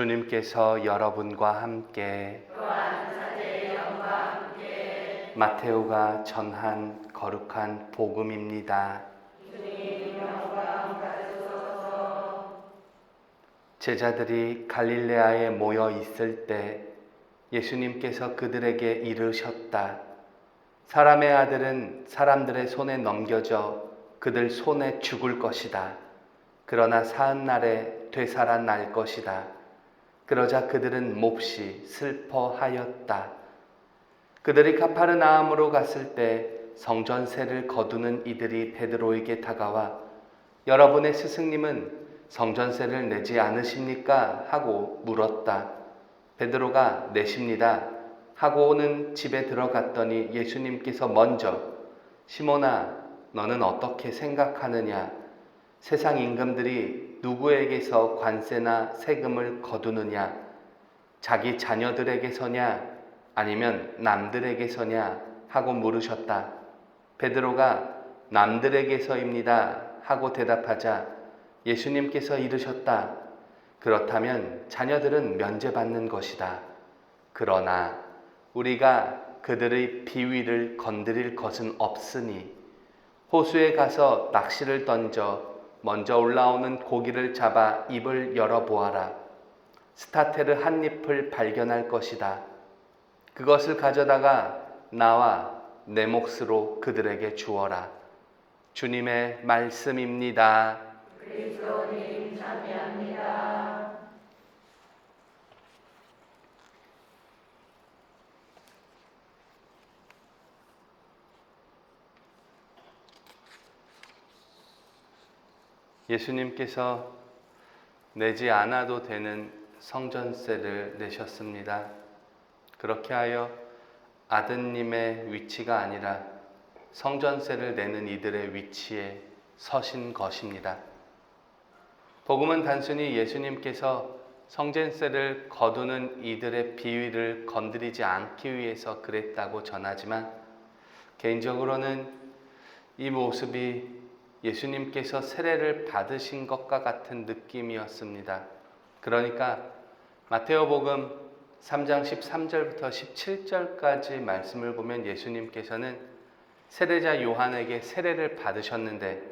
주님께서 여러분과 함께 마테오가 전한 거룩한 복음입니다. 제자들이 갈릴레아에 모여 있을 때 예수님께서 그들에게 이르셨다. 사람의 아들은 사람들의 손에 넘겨져 그들 손에 죽을 것이다. 그러나 사흔 날에 되살아날 것이다. 그러자 그들은 몹시 슬퍼하였다. 그들이 카파르나움으로 갔을 때 성전세를 거두는 이들이 베드로에게 다가와 여러분의 스승님은 성전세를 내지 않으십니까? 하고 물었다. 베드로가 내십니다. 하고는 집에 들어갔더니 예수님께서 먼저 시몬아 너는 어떻게 생각하느냐? 세상 임금들이 누구에게서 관세나 세금을 거두느냐? 자기 자녀들에게서냐? 아니면 남들에게서냐? 하고 물으셨다. 베드로가 남들에게서입니다. 하고 대답하자 예수님께서 이르셨다. 그렇다면 자녀들은 면제받는 것이다. 그러나 우리가 그들의 비위를 건드릴 것은 없으니 호수에 가서 낚시를 던져 먼저 올라오는 고기를 잡아 입을 열어보아라. 스타테르 한 잎을 발견할 것이다. 그것을 가져다가 나와 내 몫으로 그들에게 주어라. 주님의 말씀입니다. 예수님께서 내지 않아도 되는 성전세를 내셨습니다. 그렇게 하여 아드님의 위치가 아니라 성전세를 내는 이들의 위치에 서신 것입니다. 복음은 단순히 예수님께서 성전세를 거두는 이들의 비위를 건드리지 않기 위해서 그랬다고 전하지만 개인적으로는 이 모습이 예수님께서 세례를 받으신 것과 같은 느낌이었습니다. 그러니까 마테오복음 3장 13절부터 17절까지 말씀을 보면 예수님께서는 세례자 요한에게 세례를 받으셨는데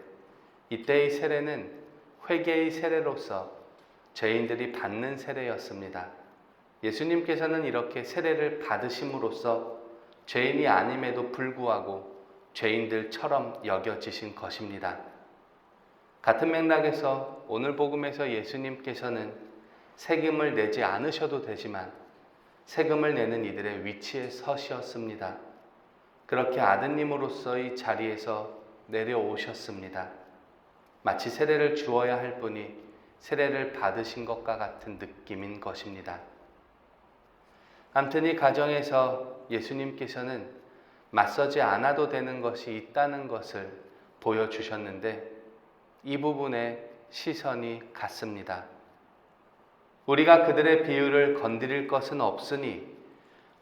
이때의 세례는 회개의 세례로서 죄인들이 받는 세례였습니다. 예수님께서는 이렇게 세례를 받으심으로써 죄인이 아님에도 불구하고 죄인들처럼 여겨지신 것입니다. 같은 맥락에서 오늘 복음에서 예수님께서는 세금을 내지 않으셔도 되지만 세금을 내는 이들의 위치에 서시었습니다. 그렇게 아드님으로서의 자리에서 내려오셨습니다. 마치 세례를 주어야 할 분이 세례를 받으신 것과 같은 느낌인 것입니다. 암튼 이 가정에서 예수님께서는 맞서지 않아도 되는 것이 있다는 것을 보여주셨는데 이 부분에 시선이 같습니다. 우리가 그들의 비유를 건드릴 것은 없으니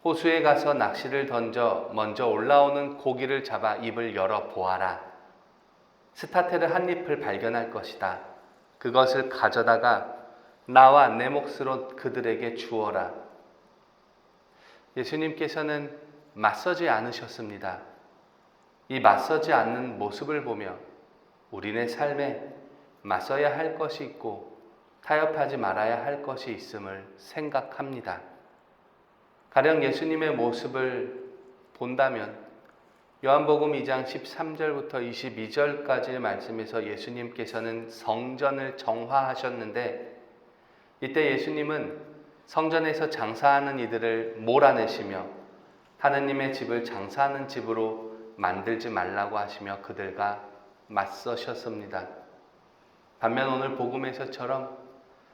호수에 가서 낚시를 던져 먼저 올라오는 고기를 잡아 입을 열어 보아라. 스타테르 한 잎을 발견할 것이다. 그것을 가져다가 나와 내 몫으로 그들에게 주어라. 예수님께서는 맞서지 않으셨습니다. 이 맞서지 않는 모습을 보며 우리네 삶에 맞서야 할 것이 있고 타협하지 말아야 할 것이 있음을 생각합니다. 가령 예수님의 모습을 본다면 요한복음 2장 13절부터 22절까지의 말씀에서 예수님께서는 성전을 정화하셨는데 이때 예수님은 성전에서 장사하는 이들을 몰아내시며 하느님의 집을 장사하는 집으로 만들지 말라고 하시며 그들과 맞서셨습니다. 반면 오늘 복음에서처럼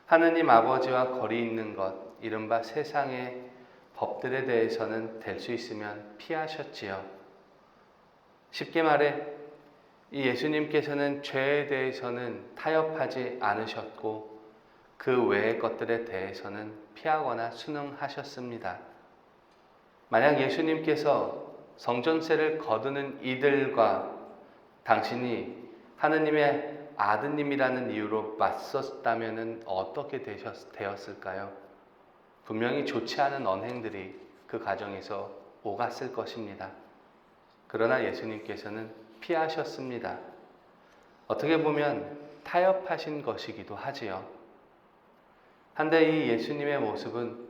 하느님 아버지와 거리 있는 것, 이른바 세상의 법들에 대해서는 될 수 있으면 피하셨지요. 쉽게 말해, 이 예수님께서는 죄에 대해서는 타협하지 않으셨고, 그 외의 것들에 대해서는 피하거나 순응하셨습니다. 만약 예수님께서 성전세를 거두는 이들과 당신이 하느님의 아드님이라는 이유로 맞섰다면 어떻게 되셨, 되었을까요? 분명히 좋지 않은 언행들이 그 가정에서 오갔을 것입니다. 그러나 예수님께서는 피하셨습니다. 어떻게 보면 타협하신 것이기도 하지요. 한데 이 예수님의 모습은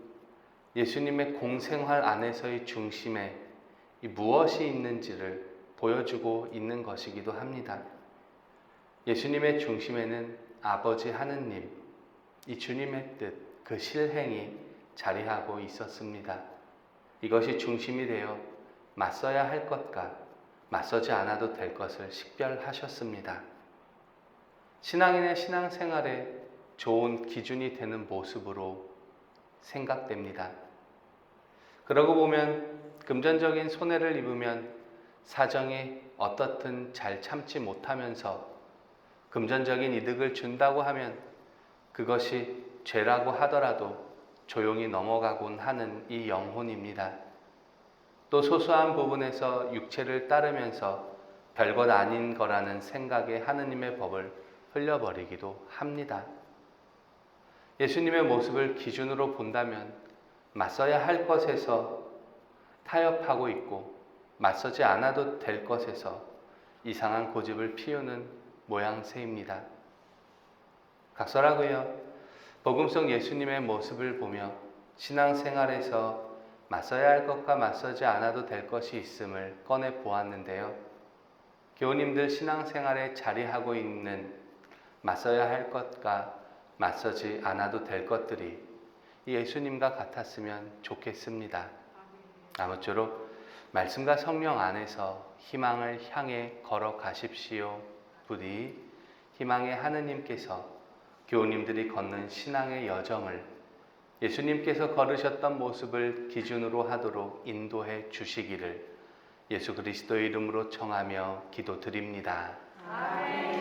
예수님의 공생활 안에서의 중심에 이 무엇이 있는지를 보여주고 있는 것이기도 합니다. 예수님의 중심에는 아버지 하느님, 이 주님의 뜻, 그 실행이 자리하고 있었습니다. 이것이 중심이 되어 맞서야 할 것과 맞서지 않아도 될 것을 식별하셨습니다. 신앙인의 신앙생활에 좋은 기준이 되는 모습으로 생각됩니다. 그러고 보면 금전적인 손해를 입으면 사정이 어떻든 잘 참지 못하면서 금전적인 이득을 준다고 하면 그것이 죄라고 하더라도 조용히 넘어가곤 하는 이 영혼입니다. 또 소소한 부분에서 육체를 따르면서 별것 아닌 거라는 생각에 하느님의 법을 흘려버리기도 합니다. 예수님의 모습을 기준으로 본다면 맞서야 할 것에서 타협하고 있고 맞서지 않아도 될 것에서 이상한 고집을 피우는 모양새입니다. 각설하고요. 복음성 예수님의 모습을 보며 신앙생활에서 맞서야 할 것과 맞서지 않아도 될 것이 있음을 꺼내 보았는데요. 교우님들 신앙생활에 자리하고 있는 맞서야 할 것과 맞서지 않아도 될 것들이 예수님과 같았으면 좋겠습니다. 아무쪼록 말씀과 성령 안에서 희망을 향해 걸어가십시오. 부디 희망의 하느님께서 교우님들이 걷는 신앙의 여정을 예수님께서 걸으셨던 모습을 기준으로 하도록 인도해 주시기를 예수 그리스도의 이름으로 청하며 기도드립니다.